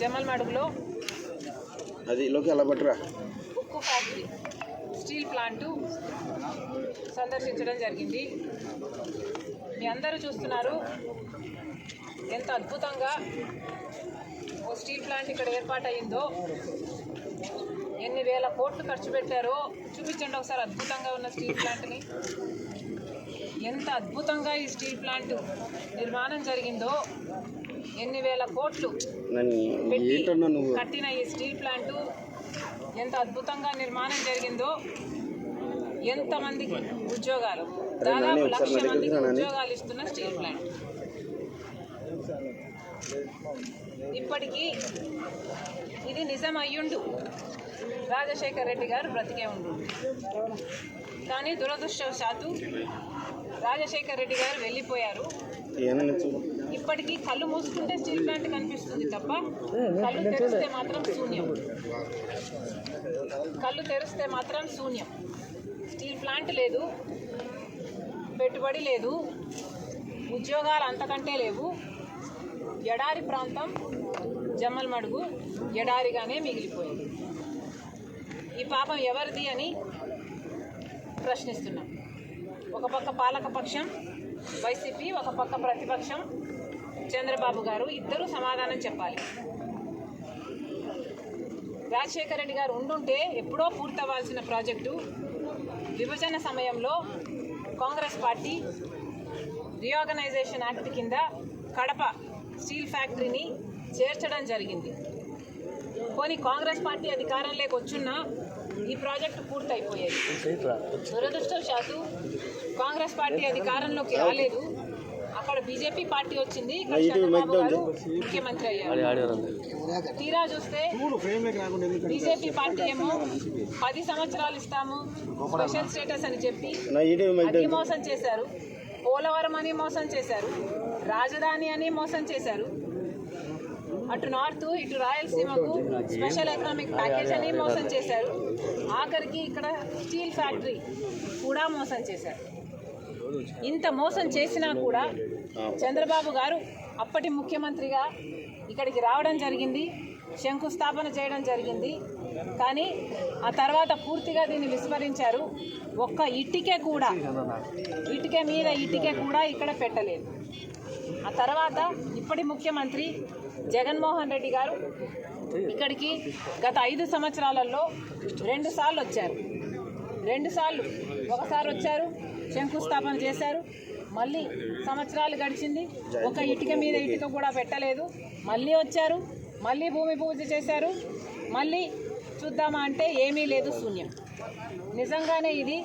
జమల్మడుగులో అది లోకి అలా పట్టురా? ఉక్కు ఫ్యాక్టరీ స్టీల్ ప్లాంటు సందర్శించడం జరిగింది. మీ అందరూ చూస్తున్నారు ఎంత అద్భుతంగా ఓ స్టీల్ ప్లాంట్ ఇక్కడ ఏర్పాటయిందో ఎన్ని వేల కోట్లు ఖర్చు పెట్టారో చూపించండి ఒకసారి అద్భుతంగా ఉన్న స్టీల్ ప్లాంట్ని. ఎంత అద్భుతంగా ఈ స్టీల్ ప్లాంట్ నిర్మాణం జరిగిందో ఎన్ని వేల కోట్లు కట్టిన ఈ స్టీల్ ప్లాంటు ఎంత అద్భుతంగా నిర్మాణం జరిగిందో ఎంతమందికి ఉద్యోగాలు? దాదాపు లక్ష మందికి. ఉద్యోగాలు ఇస్తున్న స్టీల్ ప్లాంట్. ఇప్పటికీ ఇది నిజం అయ్యుండు. రాజశేఖర్ రెడ్డి గారు బ్రతికే ఉండు. కానీ దురదృష్టవశాత్తు రాజశేఖర్ రెడ్డి గారు వెళ్ళిపోయారు. ఇప్పటికీ కళ్ళు మూసుకుంటే స్టీల్ ప్లాంట్ కనిపిస్తుంది తప్ప కళ్ళు తెరిస్తే మాత్రం శూన్యం. కళ్ళు తెరిస్తే మాత్రం శూన్యం. స్టీల్ ప్లాంట్ లేదు. పెట్టుబడి లేదు. ఉద్యోగాలు అంతకంటే లేవు. ఎడారి ప్రాంతం జమ్మలమడుగు ఎడారిగానే మిగిలిపోయింది. ఈ పాపం ఎవరిది అని ప్రశ్నిస్తున్నాం. ఒక పక్క పాలక పక్షం వైసీపీ ఒక పక్క ప్రతిపక్షం చంద్రబాబు గారు ఇద్దరు సమాధానం చెప్పాలి. రాజశేఖర రెడ్డి గారు ఉండుంటే ఎప్పుడో పూర్తవ్వాల్సిన ప్రాజెక్టు విభజన సమయంలో కాంగ్రెస్ పార్టీ రీఆర్గనైజేషన్ యాక్ట్ కింద కడప స్టీల్ ఫ్యాక్టరీని చేర్చడం జరిగింది. పోనీ కాంగ్రెస్ పార్టీ అధికారంలోకి వచ్చున్నా ఈ ప్రాజెక్టు పూర్తయిపోయేది. దురదృష్టవశాత్తు కాంగ్రెస్ పార్టీ అధికారంలోకి రాలేదు. అక్కడ బీజేపీ పార్టీ వచ్చింది. ఇక్కడ చంద్రబాబు గారు ముఖ్యమంత్రి అయ్యారు. తీరా చూస్తే బీజేపీ పార్టీ ఏమో పది సంవత్సరాలు ఇస్తాము స్పెషల్ స్టేటస్ అని చెప్పి అది మోసం చేశారు. పోలవరం అని మోసం చేశారు. రాజధాని అని మోసం చేశారు. అటు నార్త్ ఇటు రాయలసీమకు స్పెషల్ ఎకనామిక్ ప్యాకేజ్ అని మోసం చేశారు. ఆఖరికి ఇక్కడ స్టీల్ ఫ్యాక్టరీ కూడా మోసం చేశారు. ఇంత మోసం చేసినా కూడా చంద్రబాబు గారు అప్పటి ముఖ్యమంత్రిగా ఇక్కడికి రావడం జరిగింది శంకుస్థాపన చేయడం జరిగింది. కానీ ఆ తర్వాత పూర్తిగా దీన్ని విస్మరించారు. ఒక్క ఇటుకే కూడా ఇటుక మీద ఇటుకే కూడా ఇక్కడ పెట్టలేదు. ఆ తర్వాత ఇప్పటి ముఖ్యమంత్రి జగన్మోహన్ రెడ్డి గారు ఇక్కడికి గత ఐదు సంవత్సరాలలో రెండు సార్లు వచ్చారు. రెండు సార్లు ఒకసారి వచ్చారు శంకుస్థాపన చేశారు. మళ్ళీ సంవత్సరాలు గడిచింది. ఒక ఇటుక మీద ఇటుక కూడా పెట్టలేదు. మళ్ళీ వచ్చారు. మళ్ళీ భూమి పూజ చేశారు. మళ్ళీ చూద్దామా అంటే ఏమీ లేదు శూన్యం. నిజంగానే ఇది